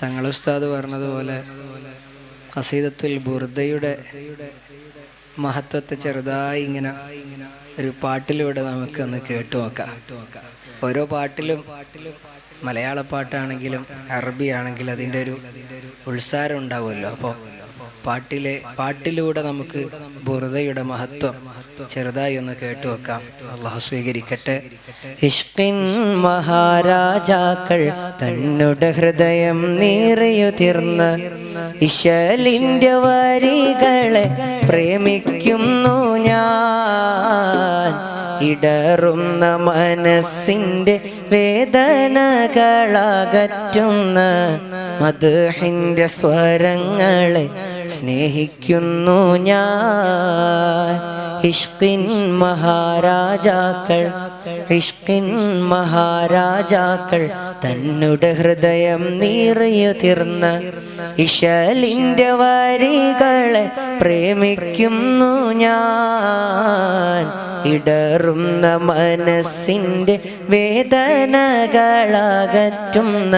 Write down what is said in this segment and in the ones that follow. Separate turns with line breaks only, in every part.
തങ്ങളുസ്താദ് പറഞ്ഞതുപോലെ ഹസീദത്തുൽ ബുർദയുടെ മഹത്വത്തെ ചെറുതായി ഇങ്ങനെ ഒരു പാട്ടിലൂടെ നമുക്ക് ഒന്ന് കേട്ടു നോക്കാം. ഓരോ പാട്ടിലും മലയാള പാട്ടാണെങ്കിലും അറബി ആണെങ്കിലും അതിന്റെ ഒരു ഉത്സാരം ഉണ്ടാവുമല്ലോ. അപ്പോൾ പാട്ടിലെ പാട്ടിലൂടെ നമുക്ക് ബുർദയുടെ മഹത്വം ചെറുതായി ഒന്ന് കേട്ടു വെക്കാം. അള്ളാഹു സ്വീകരിക്കട്ടെ. ഇഷ്കിൻ മഹാരാജാക്കൾ തന്നുടെ ഹൃദയം നീറിയുതിർന്ന് ഇശലിന്റെ വരികളെ പ്രേമിക്കുന്നു ഞാൻ. ഇടറുന്ന മനസ്സിന്റെ വേദനകളകറ്റുന്ന മധുഹിന്റെ സ്വരങ്ങളെ സ്നേഹിക്കുന്നു ഞാൻ. ഇഷ്കിൻ മഹാരാജാക്കൾ ഇഷ്കിൻ മഹാരാജാക്കൾ തന്നുടെ ഹൃദയം നീറിയുതിർന്ന ഇശലിന്റെ വരികളെ പ്രേമിക്കുന്നു ഞാൻ. ഇടറുന്ന മനസ്സിന്റെ വേദനകളകറ്റുന്ന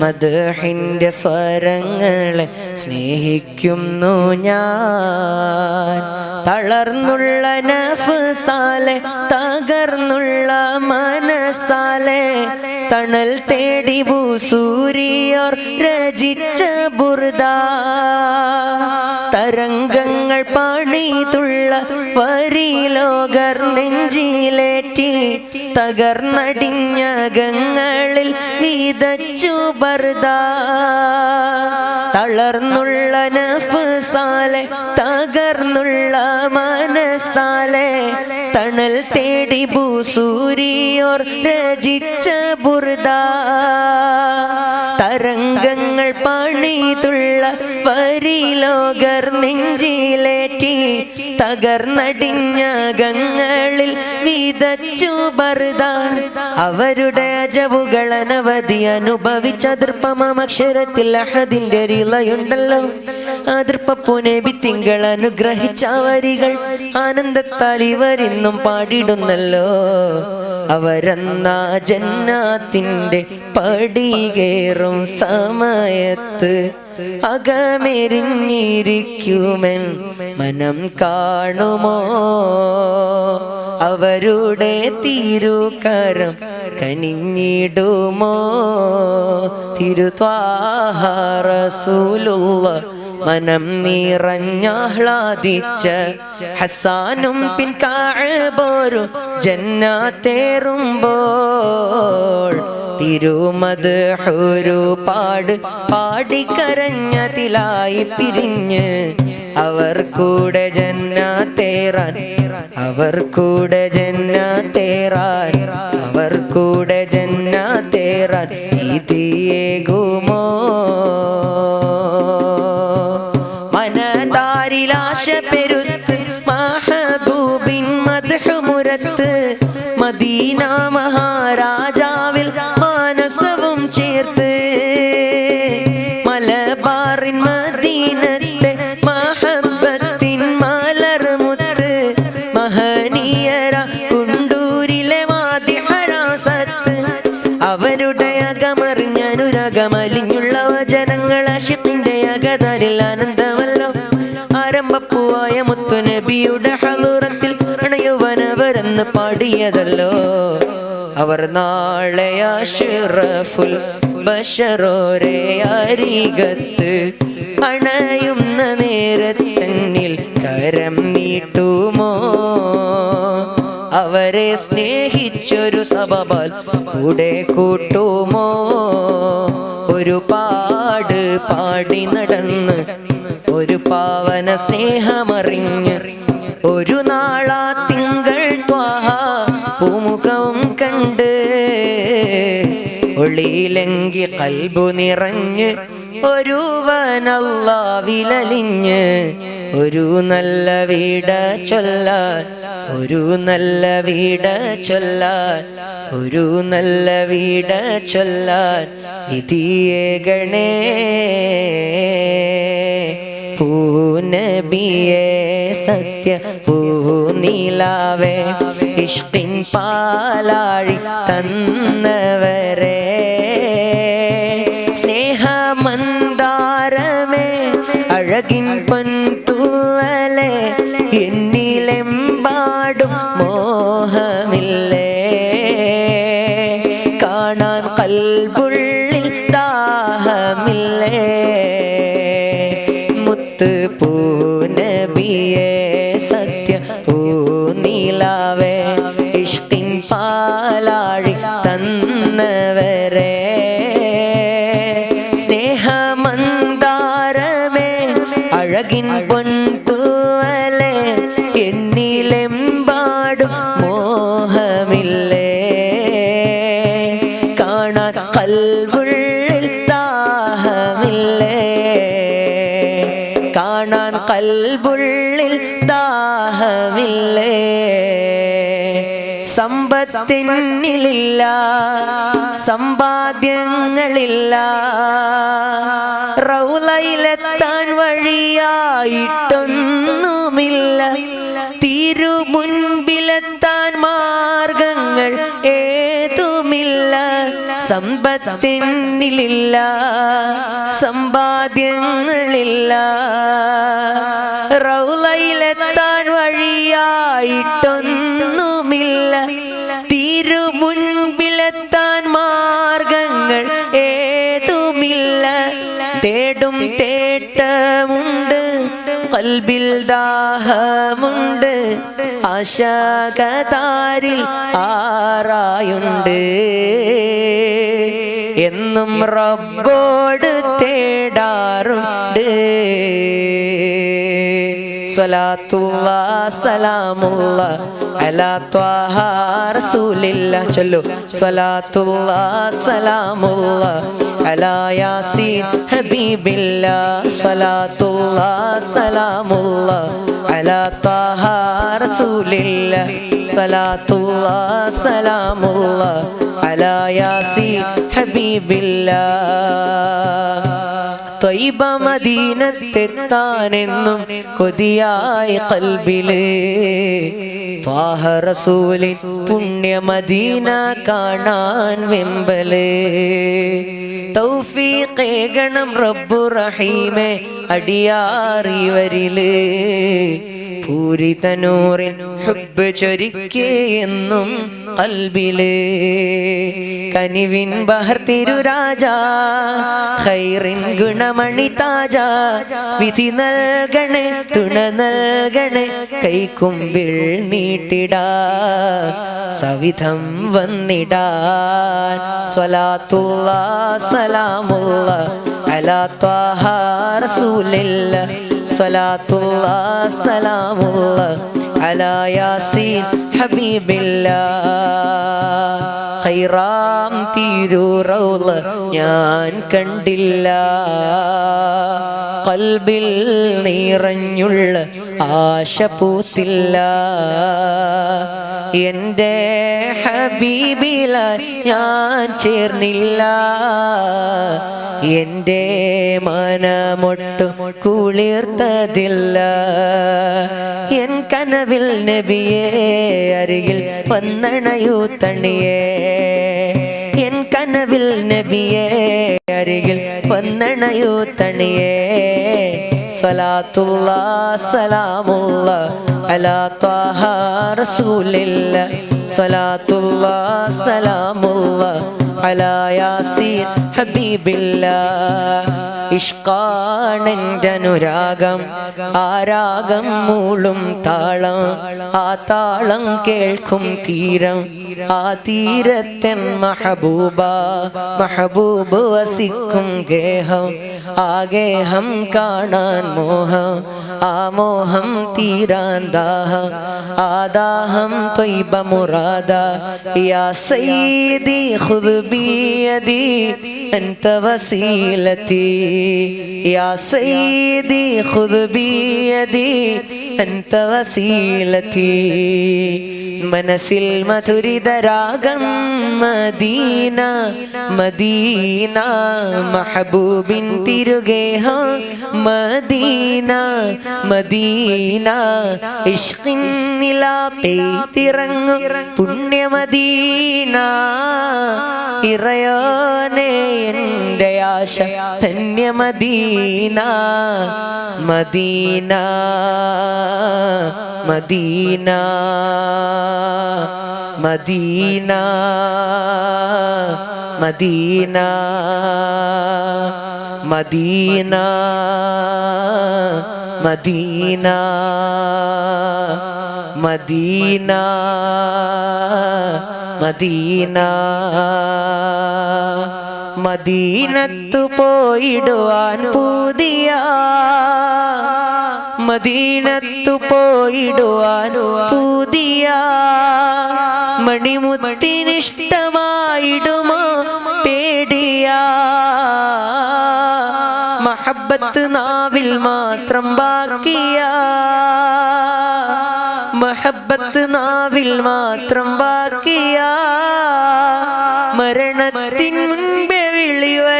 മധുഹിന്റെ സ്വരങ്ങളെ സ്നേഹിക്കുന്നു ഞാൻ. തളർന്നുള്ള നഫ്സാലെ തകർന്നുള്ള മനസ്സാലെ തണൽ തേടി ഭൂസൂരിയോർ രചിച്ച ബുർദ. തരംഗങ്ങൾ പണിതുള്ള വരി ലോകർ നെഞ്ചിലേറ്റി തകർന്നടിഞ്ഞകങ്ങളിൽ വിതച്ചു ബർദ. തളർന്നുള്ള നഫ്സാലെ തകർന്നുള്ള മനസ്സാലെ തണൽ തേടി ഭൂസൂരിയോർ രചിച്ച ബുർദ. തരംഗങ്ങൾ പണിതുള്ള പരിലോകർ നെഞ്ചിലേറ്റി തകർന്നടിഞ്ഞകങ്ങളിൽ വിതച്ചു ബർദ അവരുടെ അജവുകൾ അനവധി അനുഭവിച്ച ദൃപ്പമക്ഷരത്തിൽ അഹദിന്റെ റിളയുണ്ടല്ലോ അതിർപ്പൂനബി തിങ്കൾ അനുഗ്രഹിച്ച വരികൾ ആനന്ദത്താൽ ഇവരിന്നും പാടിടുന്നല്ലോ. അവരെന്ന ജന്നാത്തിന്റെ പടികേറും സമയത്ത് അകമെരിഞ്ഞിരിക്കുമെൻ മനം കാണുമോ? അവരുടെ തിരുകരം കനിഞ്ഞിടുമോ? തിരുത്വാഹറസൂലുള്ള മനം നിറഞ്ഞാഹ്ലാദിച്ച ഹസാനും പിൻ പോരും ജന്നാത്തേറുമ്പോൾ തിരുമത് പാട് പാടിക്കരഞ്ഞതിലായി പിരിഞ്ഞ്. അവർ കൂടെ ജന്നാത്തേറാൻ അവർ കൂടെ ജന്നാത്തേറാൻ അവർ കൂടെ ജന്നാത്തേറാൻ ഇതിയേകുമോ മുത്തുനബിയുടെ ഹലൂറത്തിൽ അണയുവനവരെന്ന് പാടിയതല്ലോ. അവർ നാളെ ആഷിറഫുൽ ബഷറോരെ അരികത്ത് അണയുന്ന നേരത്തന്നിൽ കരം നീട്ടുമോ? അവരെ സ്നേഹിച്ചൊരു സബബാൽ കൂടെ കൂട്ടുമോ? ഒരു പാട് പാടി നടന്ന് ഒരു പാവന സ്നേഹമറിഞ്ഞ് ഒരു നാളാ തിങ്കൾ ത്വാഹ പൂമുഖവും കണ്ട് ഒളിയിലെങ്കി കൽബു നിറഞ്ഞ് ഒരുവനല്ല വിലലിഞ്ഞ് ഒരു നല്ല വീട ചൊല്ലാൻ ഒരു നല്ല വീട ചൊല്ലാൻ ഒരു നല്ല വീട ചൊല്ലാൻ വിധിയേകണേ പൂനബിയെ പൂനിലാവേ ഇഷ്ടിൻ പാലാഴി തന്നവരെ. കൽബുള്ളിൽ ദാഹമില്ലേ? സമ്പത്തിനില്ല സമ്പാദ്യങ്ങളില്ല. റൗലയിലെത്താൻ വഴിയായിട്ടൊന്നുമില്ല. തിരു സമ്പത്തിനില്ല സമ്പാദ്യങ്ങളില്ല. റൗലയിലെത്താൻ വഴിയായിട്ടൊന്നുമില്ല. തിരു മുൻപിലെത്താൻ മാർഗങ്ങൾ ഏതുമില്ല. തേടും തേട്ടമുണ്ട് കൽബിൽ ദാഹമുണ്ട് ആശാകതാരിൽ ആറായുണ്ട്. എന്നും റബ്ബോട് തേടാറുണ്ട്. സ്വലാത്തുള്ള സലാമുള്ള അലാ ത്വാഹ റസൂലില്ല ചൊല്ലു സ്വലാത്തുള്ള സലാമുള്ള അലാ യാസീൻ ഹബീബില്ല സ്വലാത്തുള്ള സലാമുള്ള അലാ ത്വാഹ റസൂലില്ല സ്വലാത്തുള്ള സലാമുള്ള അലാ യാസീൻ ഹബീബില്ല ത്വയ്ബ മദീനത്തെത്താനെന്നും കൊതിയായ കൽബിൽ ത്വാഹ റസൂലി പുണ്യമദീന കാണാൻ വെമ്പൽ. തൗഫീഖേകണം റബ്ബു റഹീമെ അടിയാറിവരിൽ. പൂരിതനൂറിൻ ഹുബ് ചൊരിക്കേ എന്നും കനിവിൻ ബഹർ തിരുരാജ ഖൈറിൻ ഗുണമണി താജ. വിധി നൽകണേ തുണ നൽകണേ കൈക്കുമ്പിൾ നീട്ടിടാ. സവിധം വന്നിടാൻ സ്വലാത്തുള്ള സലാമുള്ള അലാ ത്വാഹ റസൂലില്ല. സ്വലാത്തുള്ള അലാ യാസീൻ ഹബീബില്ല. ഖൈറാം തീരൂറൗള ഞാൻ കണ്ടില്ല. കൽബിൽ നിറഞ്ഞുള്ള ആശ പൂത്തില്ല. എന്റെ ഹബീബില ഞാൻ ചേർന്നില്ല. എന്റെ മനമൊട്ടും കുളിർത്തതില്ല. എൻ കനവിൽ നബിയെ അരികിൽ വന്നണയൂ തണിയേ. എൻ കനവിൽ നബിയെ അരികിൽ വന്നണയൂ തണിയേ. സ്വലാത്തുള്ള സലാമുള്ള അലാ റസൂലില്ല. അലാ യാസീൻ ഹബീബില്ല. ആരാഗം മൂളും താളം ആ താളം കേൾക്കും തീരം ആ തീരത്തൻ മഹബൂബ മഹബൂബ് വസിക്കും ഗേഹം आगे हम काणान मोह आमो हम तीरांदाह आदा हम तो बमुरादा या सईदी खुद बियदी अंत वसीलती, या सईदी खुद बियदी അൻത വസീലതി മനസ്സിൽ മധുരിതരാഗം മദീന മദീന മഹബൂബിൻ തിരുഗേഹ മദീന മദീന. ഇഷ്കിൻ നിലാത്തിറങ്ങും പുണ്യമദീന. ഇറയോനെ എന്റെ ആശ. Dhanya Medina Medina Medina Medina Medina Medina Medina Medina Medina. മദീനത്തു പോയിടുവാൻ പുതിയ. മദീനത്തു പോയിടുവാൻ പുതിയ. മണിമുത്തിനിഷ്ടമായിടുമോ പേടിയ. മഹബത്ത് നാവിൽ മാത്രം ബാക്കിയ. മഹബത്ത് നാവിൽ മാത്രം ബാക്കിയ. മരണത്തിൻ മുൻപേ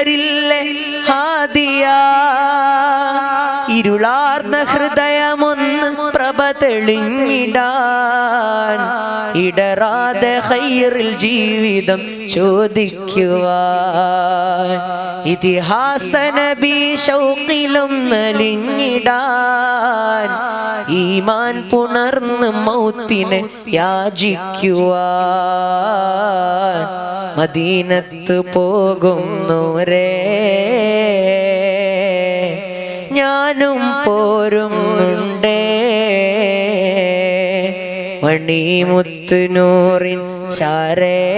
വിളി വരില്ലേ ഹാദിയ. ഇരുളാർന്ന ഹൃദയമൊന്ന് പ്രഭ തെളിഞ്ഞിടാൻ. ഇടറാതെ ഹൈറിൽ ജീവിതം ചോദിക്കുവാൻ. ഇതിഹാസ നബി ഷൗക്കിലും നലിഞ്ഞിടാൻ. ഈമാൻ പുണർന്ന് മൗത്തിനെ യാചിക്കുവാൻ. മദീനത്ത് പോകുന്നോരേ. ഞാനും പോരുന്നുണ്ടേ. മണിമുത്തുനൂറിൻ ചാരേ.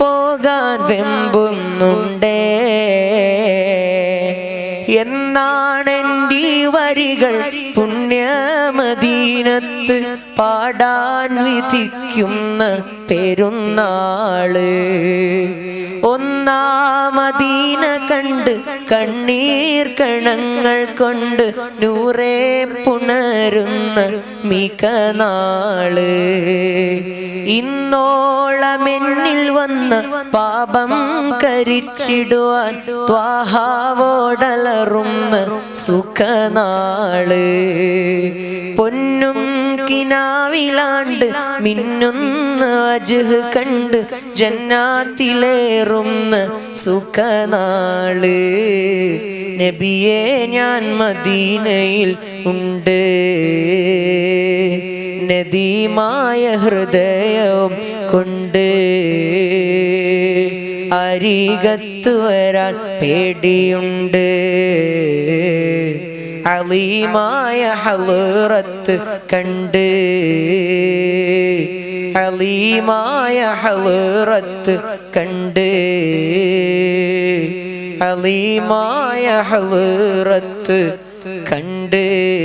പോകാൻ വെമ്പുന്നുണ്ടേ. എന്നാണെന്റെ പാടാൻ വിധിക്കുന്ന പെരുന്നാൾ. ഒന്നാമദീന കണ്ട് കണ്ണീർ കണങ്ങൾ കൊണ്ട് നൂറേ പുണരുന്ന മികനാൾ. ഇന്നോളമെന്നിൽ വന്ന പാപം കരിച്ചിടുവാൻ ത്വാഹാവോടലറുന്ന സുഖനാൾ. പൊന്നും കിനാവിലാണ്ട് മിന്നുന്ന അജുഹ് കണ്ട് ജന്നാത്തിലേറുന്ന സുഖനാൾ. നബിയെ ഞാൻ മദീനയിൽ ഉണ്ട്. നദീമായ ഹൃദയം കൊണ്ട് അരികത്ത് വരാൻ പേടിയുണ്ട്. അലീമായ ഹലറത്ത് കണ്ട്. അലീമായ ഹലറത്ത് കണ്ട്. അലീമായ ഹലറത്ത് കണ്ട്.